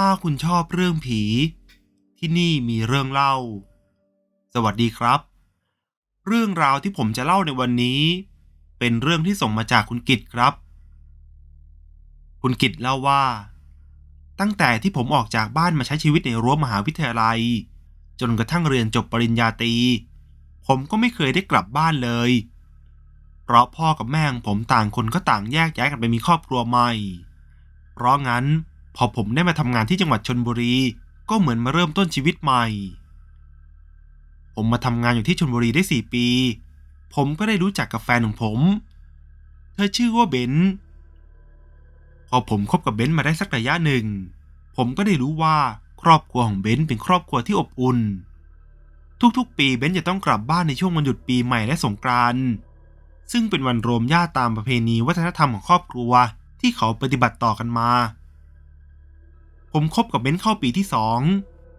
ถ้าคุณชอบเรื่องผี ที่นี่มีเรื่องเล่า สวัสดีครับ เรื่องราวที่ผมจะเล่าในวันนี้ เป็นเรื่องที่ส่งมาจากคุณกิตครับ คุณกิตเล่าว่า ตั้งแต่ที่ผมออกจากบ้านมาใช้ชีวิตในรั้วมหาวิทยาลัย จนกระทั่งเรียนจบปริญญาตรีผมก็ไม่เคยได้กลับบ้านเลย เพราะพ่อกับแม่ของผมต่างคนก็ต่างแยกย้ายกันไปมีครอบครัวใหม่ เพราะงั้น พอผมได้มาทำงานที่จังหวัดชนบุรี ก็เหมือนมาเริ่มต้นชีวิตใหม่ ผมมาทำงานอยู่ที่ชนบุรีได้สี่ปี ผมก็ได้รู้จักกับแฟนของผม เธอชื่อว่าเบนซ์พอผมคบกับเบนซ์มาได้สักระยะหนึ่ง ผมก็ได้รู้ว่าครอบครัวของเบนซ์เป็นครอบครัวที่อบอุ่น ทุกๆ ปีเบนซ์จะต้องกลับบ้านในช่วงวันหยุดปีใหม่และสงกรานต์ซึ่งเป็นวันรวมญาติตามประเพณีวัฒนธรรมของครอบครัวที่เขาปฏิบัติต่อกันมา ผมคบกับเบนซ์เข้าปีที่สอง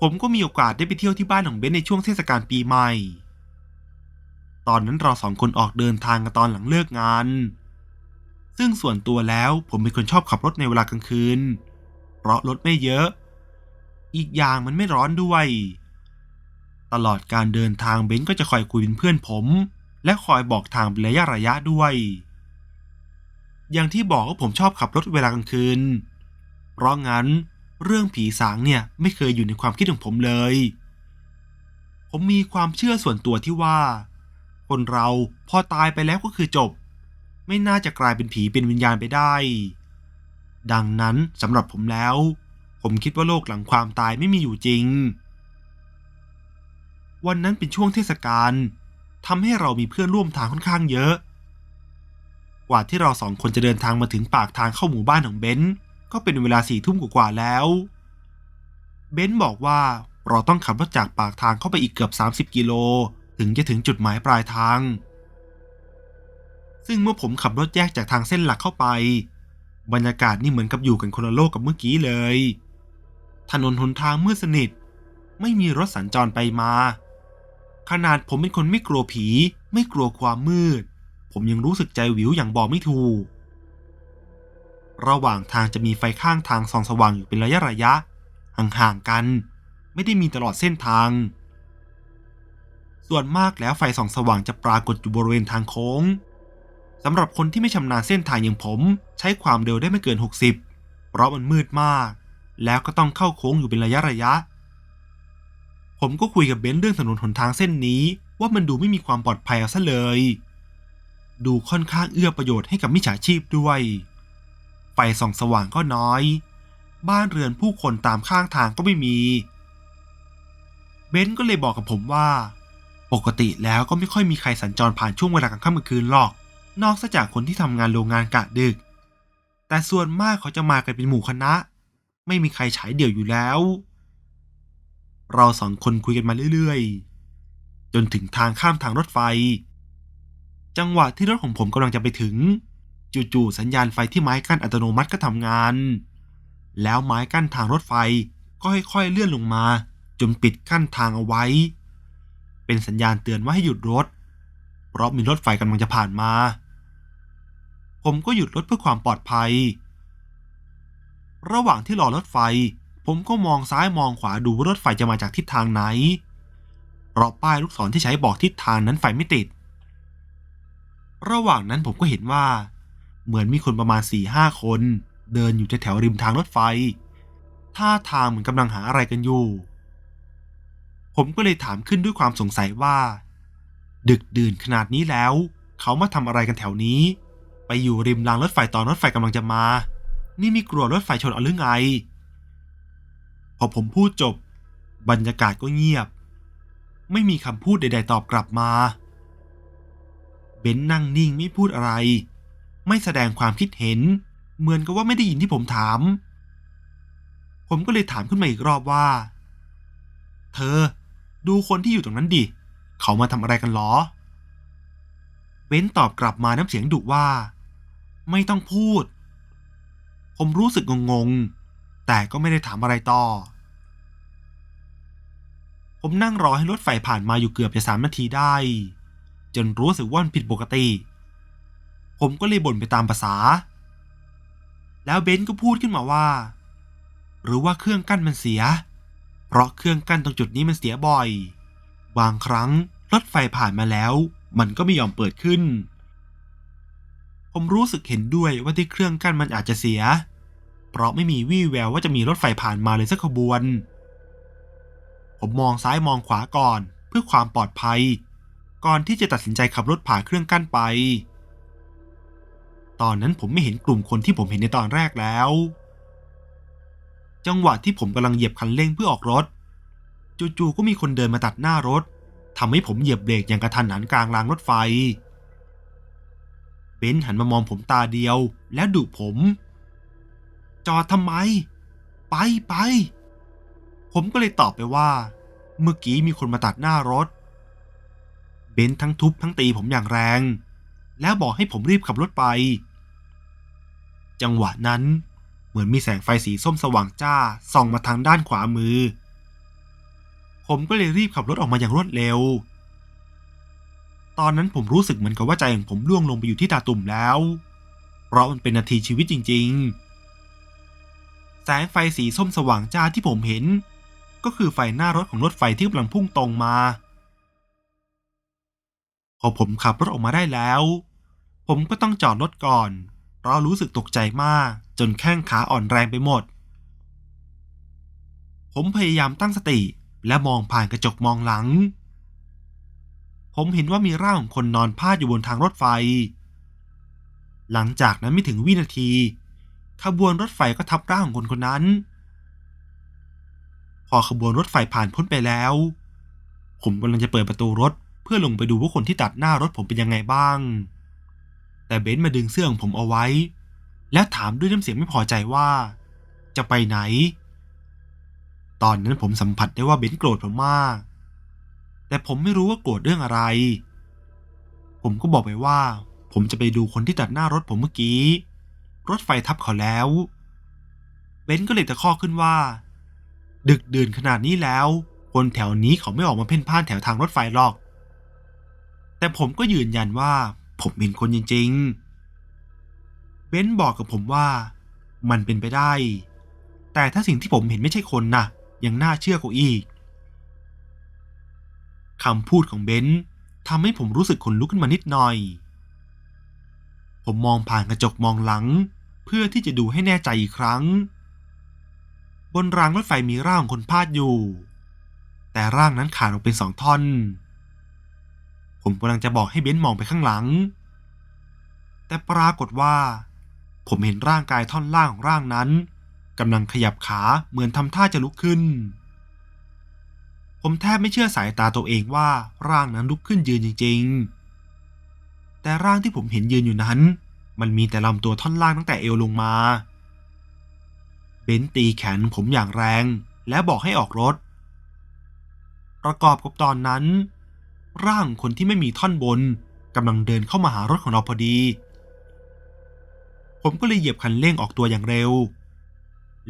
ผมก็มีโอกาสได้ไปเที่ยวที่บ้านของเบนซ์ในช่วงเทศกาลปีใหม่ ตอนนั้นเราสองคนออกเดินทางกันตอนหลังเลิกงาน ซึ่งส่วนตัวแล้วผมเป็นคนชอบขับรถในเวลากลางคืน เพราะรถไม่เยอะ อีกอย่างมันไม่ร้อนด้วย ตลอดการเดินทางเบนซ์ก็จะคอยคุยเป็นเพื่อนผม และคอยบอกทางเป็นระยะระยะด้วยอย่างที่บอกว่าผมชอบขับรถเวลากลางคืน เพราะงั้น เรื่องผีสางเนี่ยไม่เคยอยู่ในความคิดของผมเลย ผมมีความเชื่อส่วนตัวที่ว่า คนเราพอตายไปแล้วก็คือจบ ไม่น่าจะกลายเป็นผีเป็นวิญญาณไปได้ ดังนั้นสำหรับผมแล้ว ผมคิดว่าโลกหลังความตายไม่มีอยู่จริง วันนั้นเป็นช่วงเทศกาลทำให้เรามีเพื่อนร่วมทางค่อนข้างเยอะ กว่าที่เราสองคนจะเดินทางมาถึงปากทางเข้าหมู่บ้านของเบนซ์ ก็เป็นเวลาสี่ทุ่มกว่าๆแล้ว เบนซ์บอกว่าเราต้องขับรถจากปากทางเข้าไปอีกเกือบ 30 กิโล ถึงจะถึงจุดหมายปลายทาง ซึ่งเมื่อผมขับรถแยกจากทางเส้นหลักเข้าไป บรรยากาศนี่เหมือนกับอยู่กันคนละโลกกับเมื่อกี้เลย ถนนหนทางมืดสนิท ไม่มีรถสัญจรไปมา ขนาดผมเป็นคนไม่กลัวผี ไม่กลัวความมืด ผมยังรู้สึกใจวิวอย่างบอกไม่ถูก ระหว่างทางจะมีไฟข้างทางส่องสว่างอยู่เป็นระยะระยะห่างๆกัน ไม่ได้มีตลอดเส้นทาง ส่วนมากแล้วไฟส่องสว่างจะปรากฏอยู่บริเวณทางโค้งสำหรับคนที่ไม่ชำนาญเส้นทางอย่างผม ใช้ความเร็วได้ไม่เกิน 60 เพราะมันมืดมาก แล้วก็ต้องเข้าโค้งอยู่เป็นระยะระยะ ผมก็คุยกับเบนซ์เรื่องถนนหนทางเส้นนี้ ว่ามันดูไม่มีความปลอดภัยเอาซะเลย ดูค่อนข้างเอื้อประโยชน์ให้กับมิจฉาชีพด้วย ไฟส่องสว่างก็น้อย บ้านเรือนผู้คนตามข้างทางก็ไม่มี เบนซ์ก็เลยบอกกับผมว่า ปกติแล้วก็ไม่ค่อยมีใครสัญจรผ่านช่วงเวลากลางค่ำกลางคืนหรอก นอกจากคนที่ทำงานโรงงานกะดึก แต่ส่วนมากเขาจะมากันเป็นหมู่คณะ ไม่มีใครฉายเดี่ยวอยู่แล้ว เราสองคนคุยกันมาเรื่อยๆ จนถึงทางข้ามทางรถไฟ จังหวะที่รถของผมกำลังจะไปถึง จู่ๆสัญญาณไฟที่ไม้กั้นอัตโนมัติก็ทำงาน แล้วไม้กั้นทางรถไฟก็ค่อยๆเลื่อนลงมา จนปิดกั้นทางเอาไว้ เป็นสัญญาณเตือนว่าให้หยุดรถ เพราะมีรถไฟกำลังจะผ่านมา ผมก็หยุดรถเพื่อความปลอดภัย ระหว่างที่รอรถไฟ ผมก็มองซ้ายมองขวาดูว่ารถไฟจะมาจากทิศทางไหน เพราะป้ายลูกศรที่ใช้บอกทิศทางนั้นไฟไม่ติด ระหว่างนั้นผมก็เห็นว่า เหมือนมีคนประมาณ4ี่ห้าคน เดินอยู่แถวริมทางรถไฟ ท่าทางเหมือนกำลังหาอะไรกันอยู่ ผมก็เลยถามขึ้นด้วยความสงสัยว่า ดึกดื่นขนาดนี้แล้ว เขามาทำอะไรกันแถวนี้ ไปอยู่ริมรางรถไฟตอนรถไฟกำลังจะมา นี่มีกลัวรถไฟชนเอาหรือไง พอผมพูดจบบรรยากาศก็เงียบ ไม่มีคำพูดใด ๆ ตอบกลับมา เบนนั่งนิ่งไม่พูดอะไร ไม่แสดงความคิดเห็น เหมือนกับว่าไม่ได้ยินที่ผมถาม ผมก็เลยถามขึ้นมาอีกรอบว่า เธอ ดูคนที่อยู่ตรงนั้นดิ เขามาทำอะไรกันหรอ เบนตอบกลับมาน้ำเสียงดุว่า ไม่ต้องพูด ผมรู้สึกงงๆ แต่ก็ไม่ได้ถามอะไรต่อ ผมนั่งรอให้รถไฟผ่านมาอยู่เกือบจะสามนาทีได้ จนรู้สึกว่ามันผิดปกติ ผมก็เลยบ่นไปตามภาษา แล้วเบนซ์ก็พูดขึ้นมาว่า หรือว่าเครื่องกั้นมันเสีย เพราะเครื่องกั้นตรงจุดนี้มันเสียบ่อย บางครั้งรถไฟผ่านมาแล้ว มันก็ไม่ยอมเปิดขึ้น ผมรู้สึกเห็นด้วยว่าที่เครื่องกั้นมันอาจจะเสีย เพราะไม่มีวี่แววว่าจะมีรถไฟผ่านมาเลยสักขบวน ผมมองซ้ายมองขวาก่อนเพื่อความปลอดภัย ก่อนที่จะตัดสินใจขับรถผ่าเครื่องกั้นไป ตอนนั้นผมไม่เห็นกลุ่มคนที่ผมเห็นในตอนแรกแล้ว จังหวะที่ผมกำลังเหยียบคันเร่งเพื่อออกรถ จู่ๆก็มีคนเดินมาตัดหน้ารถทำให้ผมเหยียบเบรกอย่างกระทันหันกลางรางรถไฟ เบนหันมามองผมตาเดียวแล้วดุผม จอดทำไม ไปไป ผมก็เลยตอบไปว่า เมื่อกี้มีคนมาตัดหน้ารถ เบนทั้งทุบทั้งตีผมอย่างแรง แล้วบอกให้ผมรีบขับรถไป จังหวะนั้น เหมือนมีแสงไฟสีส้มสว่างจ้าส่องมาทางด้านขวามือ ผมก็เลยรีบขับรถออกมาอย่างรวดเร็ว ตอนนั้นผมรู้สึกเหมือนกับว่าใจของผมล่วงลงไปอยู่ที่ตาตุ่มแล้ว เพราะมันเป็นนาทีชีวิตจริง ๆ แสงไฟสีส้มสว่างจ้าที่ผมเห็น ก็คือไฟหน้ารถของรถไฟที่กำลังพุ่งตรงมาพอผมขับรถออกมาได้แล้ว ผมก็ต้องจอดรถก่อน เพราะรู้สึกตกใจมาก จนแข้งขาอ่อนแรงไปหมด ผมพยายามตั้งสติและมองผ่านกระจกมองหลัง ผมเห็นว่ามีร่างของคนนอนพาดอยู่บนทางรถไฟ หลังจากนั้นไม่ถึงวินาที ขบวนรถไฟก็ทับร่างของคนคนนั้น พอขบวนรถไฟผ่านพ้นไปแล้ว ผมกำลังจะเปิดประตูรถเพื่อลงไปดูว่าคนที่ตัดหน้ารถผมเป็นยังไงบ้าง แต่เบนซ์มาดึงเสื้อของผมเอาไว้ และถามด้วยน้ำเสียงไม่พอใจว่า จะไปไหน ตอนนั้นผมสัมผัสได้ว่าเบนซ์โกรธผมมาก แต่ผมไม่รู้ว่าโกรธเรื่องอะไร ผมก็บอกไปว่า ผมจะไปดูคนที่ตัดหน้ารถผมเมื่อกี้ รถไฟทับเขาแล้ว เบนซ์ก็เลยตะคอกขึ้นว่า ดึกดื่นขนาดนี้แล้ว คนแถวนี้เขาไม่ออกมาเพ่นพ่านแถวทางรถไฟหรอก แต่ผมก็ยืนยันว่า ผมเห็นคนจริงๆ เบนบอกกับผมว่ามันเป็นไปได้ แต่ถ้าสิ่งที่ผมเห็นไม่ใช่คนนะ่ะ ยังน่าเชื่อกว่าอีกคำพูดของเบนทำให้ผมรู้สึกขนลุกขึ้นมานิดหน่อย ผมมองผ่านกระจกมองหลัง เพื่อที่จะดูให้แน่ใจอีกครั้ง บนรางรถไฟมีร่างคนพาดอยู่ แต่ร่างนั้นขาดออกเป็นสองท่อน ผมกำลังจะบอกให้เบนซ์มองไปข้างหลัง แต่ปรากฏว่า ผมเห็นร่างกายท่อนล่างของร่างนั้นกำลังขยับขาเหมือนทำท่าจะลุกขึ้น ผมแทบไม่เชื่อสายตาตัวเองว่าร่างนั้นลุกขึ้นยืนจริง ๆ แต่ร่างที่ผมเห็นยืนอยู่นั้น มันมีแต่ลำตัวท่อนล่างตั้งแต่เอวลงมา เบนตีแขนผมอย่างแรงและบอกให้ออกรถ ประกอบกับตอนนั้น ร่างคนที่ไม่มีท่อนบนกำลังเดินเข้ามาหารถของเราพอดี ผมก็เลยเหยียบคันเร่งออกตัวอย่างเร็ว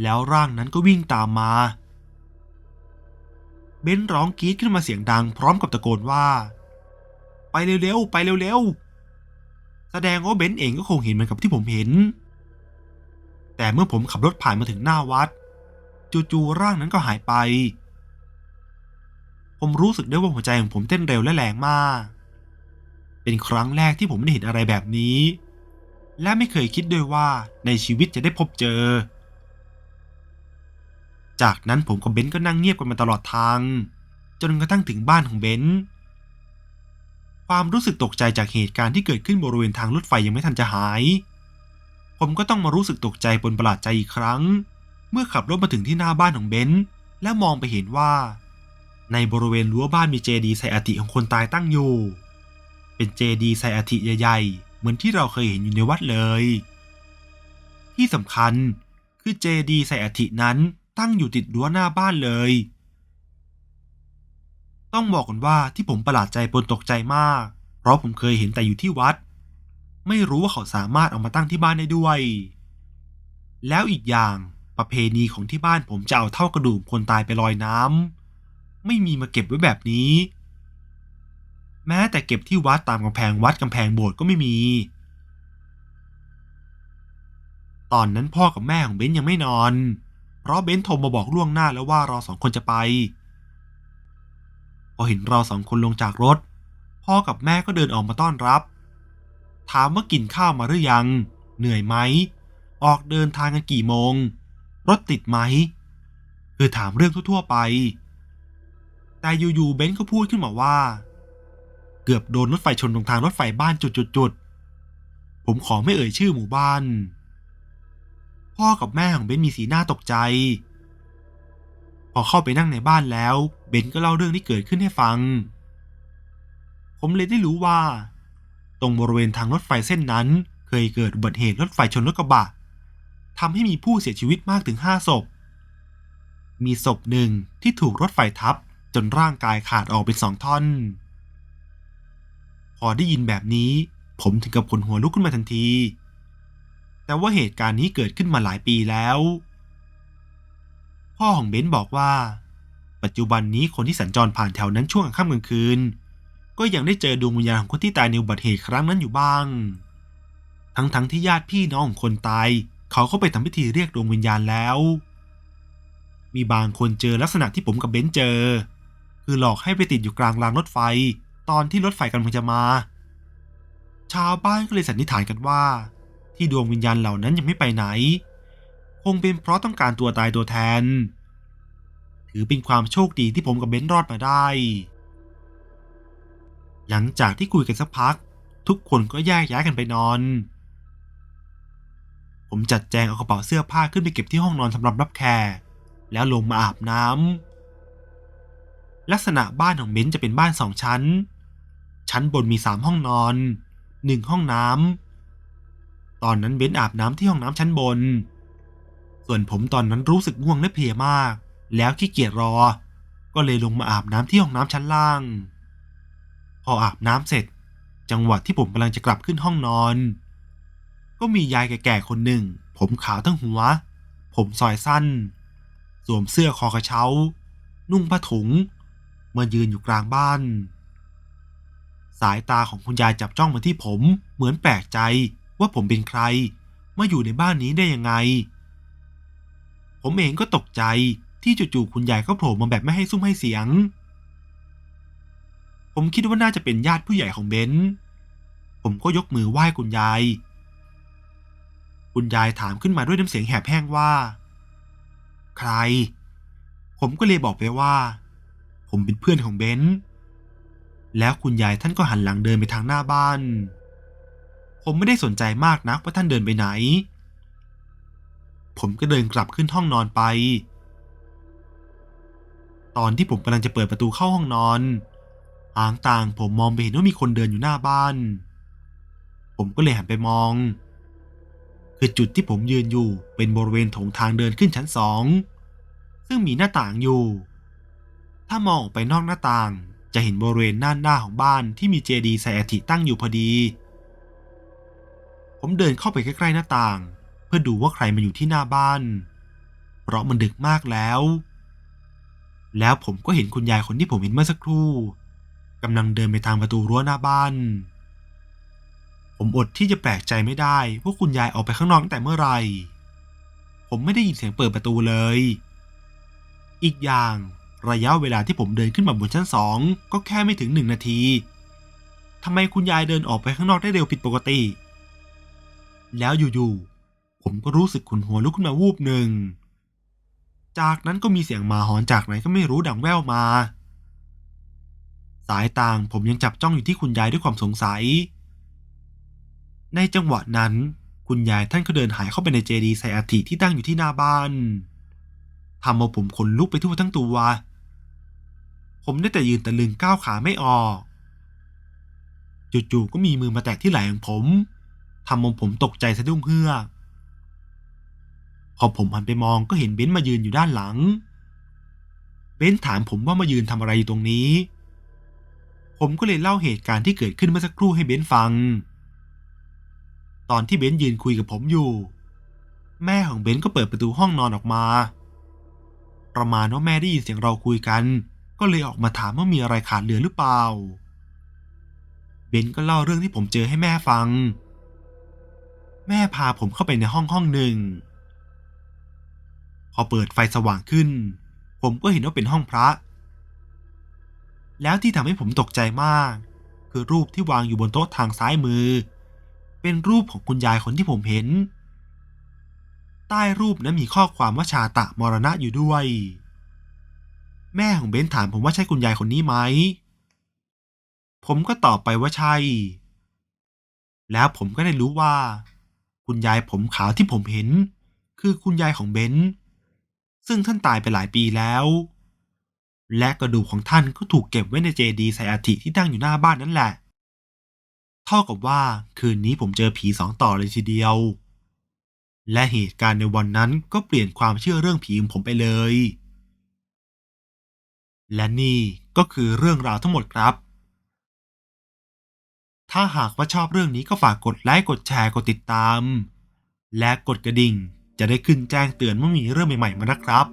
แล้วร่างนั้นก็วิ่งตามมา เบนซ์ร้องกรีดขึ้นมาเสียงดังพร้อมกับตะโกนว่า ไปเร็วๆ ไปเร็วๆ แสดงว่าเบนซ์เองก็คงเห็นเหมือนกับที่ผมเห็น แต่เมื่อผมขับรถผ่านมาถึงหน้าวัด จู่ๆร่างนั้นก็หายไป ผมรู้สึกได้ว่าหัวใจของผมเต้นเร็วและแรงมาก เป็นครั้งแรกที่ผมได้เห็นอะไรแบบนี้ และไม่เคยคิดด้วยว่าในชีวิตจะได้พบเจอ จากนั้นผมกับเบนก็นั่งเงียบกันมาตลอดทาง จนกระทั่งถึงบ้านของเบนความรู้สึกตกใจจากเหตุการณ์ที่เกิดขึ้นบริเวณทางรถไฟยังไม่ทันจะหาย ผมก็ต้องมารู้สึกตกใจปนประหลาดใจอีกครั้ง เมื่อขับรถมาถึงที่หน้าบ้านของเบนซ์และมองไปเห็นว่า ในบริเวณรั้วบ้านมีเจดีย์ใส่อาธิของคนตายตั้งอยู่ เป็นเจดีย์ใส่อาธิใหญ่ๆ เหมือนที่เราเคยเห็นอยู่ในวัดเลย ที่สำคัญคือเจดีย์ใส่อาธินั้นตั้งอยู่ติดรั้วหน้าบ้านเลย ต้องบอกก่อนว่าที่ผมประหลาดใจปนตกใจมาก เพราะผมเคยเห็นแต่อยู่ที่วัด ไม่รู้ว่าเขาสามารถเอามาตั้งที่บ้านได้ด้วย แล้วอีกอย่างประเพณีของที่บ้านผมจะเอาเท่ากระดูกคนตายไปลอยน้ำ ไม่มีมาเก็บไว้แบบนี้ แม้แต่เก็บที่วัดตามกำแพงวัดกำแพงโบสถ์ก็ไม่มี ตอนนั้นพ่อกับแม่ของเบนยังไม่นอน เพราะเบนซ์โทรมาบอกล่วงหน้าแล้วว่าเราสองคนจะไป พอเห็นเราสองคนลงจากรถ พ่อกับแม่ก็เดินออกมาต้อนรับ ถามว่ากินข้าวมาหรือยัง เหนื่อยไหม ออกเดินทางกันกี่โมง รถติดไหม คือถามเรื่องทั่วๆไป แต่อยู่ๆเบนซ์ก็พูดขึ้นมาว่า เกือบโดนรถไฟชนตรงทางรถไฟบ้านจุดๆๆผมขอไม่เอ่ยชื่อหมู่บ้าน พ่อกับแม่ของเบนซ์มีสีหน้าตกใจ พอเข้าไปนั่งในบ้านแล้ว เบนซ์ก็เล่าเรื่องที่เกิดขึ้นให้ฟัง ผมเลยได้รู้ว่า ตรงบริเวณทางรถไฟเส้นนั้น เคยเกิดอุบัติเหตุรถไฟชนรถกระบะทำให้มีผู้เสียชีวิตมากถึงห้าศพ มีศพหนึ่งที่ถูกรถไฟทับ จนร่างกายขาดออกเป็นสองท่อน พอได้ยินแบบนี้ ผมถึงกับขนหัวลุกขึ้นมาทันที แต่ว่าเหตุการณ์นี้เกิดขึ้นมาหลายปีแล้ว พ่อของเบนซ์บอกว่า ปัจจุบันนี้คนที่สัญจรผ่านแถวนั้นช่วงค่ำกลางคืน ก็ยังได้เจอดวงวิญญาณของคนที่ตายในอุบัติเหตุครั้งนั้นอยู่บ้าง ทั้งๆทที่ญาติพี่น้องของคนตาย เขาเข้าไปทำพิธีเรียกดวงวิญญาณแล้วมีบางคนเจอลักษณะที่ผมกับเบนซ์เจอ คือหลอกให้ไปติดอยู่กลางรางรถไฟ ตอนที่รถไฟกำลังจะมา ชาวบ้านก็เลยสันนิษฐานกันว่า ที่ดวงวิญญาณเหล่านั้นยังไม่ไปไหน คงเป็นเพราะต้องการตัวตายตัวแทน ถือเป็นความโชคดีที่ผมกับเบนรอดมาได้ หลังจากที่คุยกันสักพัก ทุกคนก็แยกย้ายกันไปนอน ผมจัดแจงเอากระเป๋าเสื้อผ้าขึ้นไปเก็บที่ห้องนอนสำหรับรับแขกแล้วลงมาอาบน้ำ ลักษณะบ้านของเบนจะเป็นบ้านสองชั้น ชั้นบนมีสามห้องนอนหนึ่งห้องน้ำตอนนั้นเบนอาบน้ำที่ห้องน้ำชั้นบน ส่วนผมตอนนั้นรู้สึกง่วงและเพลียมาก แล้วขี้เกียจรอ ก็เลยลงมาอาบน้ำที่ห้องน้ำชั้นล่าง พออาบน้ำเสร็จ จังหวะที่ผมกำลังจะกลับขึ้นห้องนอน ก็มียายแก่ๆคนหนึ่ง ผมขาวทั้งหัว ผมซอยสั้น สวมเสื้อคอกระเช้า นุ่งผ้าถุง เมายืนอยู่กลางบ้าน สายตาของคุณยายจับจ้องมาที่ผม เหมือนแปลกใจว่าผมเป็นใคร มาอยู่ในบ้านนี้ได้ยังไง ผมเองก็ตกใจที่จู่ๆคุณยายก็โผล่มาแบบไม่ให้ซุ้มให้เสียง ผมคิดว่าน่าจะเป็นญาติผู้ใหญ่ของเบนผมก็ยกมือไหว้คุณยาย คุณยายถามขึ้นมาด้วยน้ำเสียงแหบแห้งว่า ใคร ผมก็เลยบอกไปว่า ผมเป็นเพื่อนของเบนซ์แล้วคุณยายท่านก็หันหลังเดินไปทางหน้าบ้าน ผมไม่ได้สนใจมากนักว่าท่านเดินไปไหน ผมก็เดินกลับขึ้นห้องนอนไป ตอนที่ผมกำลังจะเปิดประตูเข้าห้องนอนหางต่างผมมองไปเห็นว่ามีคนเดินอยู่หน้าบ้าน ผมก็เลยหันไปมอง คือจุดที่ผมยืนอยู่เป็นบริเวณโถงทางเดินขึ้นชั้นสอง ซึ่งมีหน้าต่างอยู่ ถ้ามองออกไปนอกหน้าต่าง จะเห็นบริเวณด้านหน้าของบ้านที่มีเจดีย์ใส่อัฐิตั้งอยู่พอดี ผมเดินเข้าไปใกล้ๆหน้าต่าง เพื่อดูว่าใครมาอยู่ที่หน้าบ้าน เพราะมันดึกมากแล้ว แล้วผมก็เห็นคุณยายคนที่ผมเห็นเมื่อสักครู่กำลังเดินไปทางประตูรั้วหน้าบ้าน ผมอดที่จะแปลกใจไม่ได้ว่าคุณยายออกไปข้างนอกตั้งแต่เมื่อไหร่ ผมไม่ได้ยินเสียงเปิดประตูเลย อีกอย่าง ระยะเวลาที่ผมเดินขึ้นมาบนชั้นสองก็แค่ไม่ถึงหนึ่งนาทีทำไมคุณยายเดินออกไปข้างนอกได้เร็วผิดปกติ แล้วอยู่ๆ ผมก็รู้สึกขุนหัวลุกขึ้นมาวูบหนึ่ง จากนั้นก็มีเสียงหมาหอนจากไหนก็ไม่รู้ดังแว่วมา สายตางผมยังจับจ้องอยู่ที่คุณยายด้วยความสงสัย ในจังหวะนั้น คุณยายท่านก็เดินหายเข้าไปในเจดีย์ใส่อัฐิที่ตั้งอยู่ที่หน้าบ้านทำเอาผมขนลุกไปทั่วทั้งตัว ผมได้แต่ยืนตะลึงก้าวขาไม่ออก จู่ๆก็มีมือมาแตะที่ไหล่ของผมทำเอาผมตกใจสะดุ้งเฮือกพอผมหันไปมองก็เห็นเบนซ์มายืนอยู่ด้านหลัง เบนซ์ถามผมว่ามายืนทำอะไรอยู่ตรงนี้ ผมก็เลยเล่าเหตุการณ์ที่เกิดขึ้นเมื่อสักครู่ให้เบนซ์ฟัง ตอนที่เบนซ์ยืนคุยกับผมอยู่ แม่ของเบนซ์ก็เปิดประตูห้องนอนออกมา ประมาณว่าแม่ได้ยินเสียงเราคุยกัน ก็เลยออกมาถามว่ามีอะไรขาดเหลือหรือเปล่า เบนก็เล่าเรื่องที่ผมเจอให้แม่ฟัง แม่พาผมเข้าไปในห้องห้องหนึ่ง พอเปิดไฟสว่างขึ้น ผมก็เห็นว่าเป็นห้องพระ แล้วที่ทำให้ผมตกใจมาก คือรูปที่วางอยู่บนโต๊ะทางซ้ายมือ เป็นรูปของคุณยายคนที่ผมเห็น ใต้รูปนั้นมีข้อความว่าชาตะมรณะอยู่ด้วย แม่ของเบนถามผมว่าใช่คุณยายคนนี้ไหม ผมก็ตอบไปว่าใช่ แล้วผมก็ได้รู้ว่า คุณยายผมขาวที่ผมเห็น คือคุณยายของเบนซึ่งท่านตายไปหลายปีแล้ว และกระดูกของท่านก็ถูกเก็บไว้ในเจดีย์ใส่อาถิที่ตั้งอยู่หน้าบ้านนั่นแหละ เท่ากับว่าคืนนี้ผมเจอผีสองต่อเลยทีเดียว และเหตุการณ์ในวันนั้นก็เปลี่ยนความเชื่อเรื่องผีของผมไปเลย และนี่ก็คือเรื่องราวทั้งหมดครับ ถ้าหากว่าชอบเรื่องนี้ก็ฝากกดไลค์กดแชร์กดติดตาม และกดกระดิ่งจะได้ขึ้นแจ้งเตือนเมื่อมีเรื่องใหม่ๆมานะครับ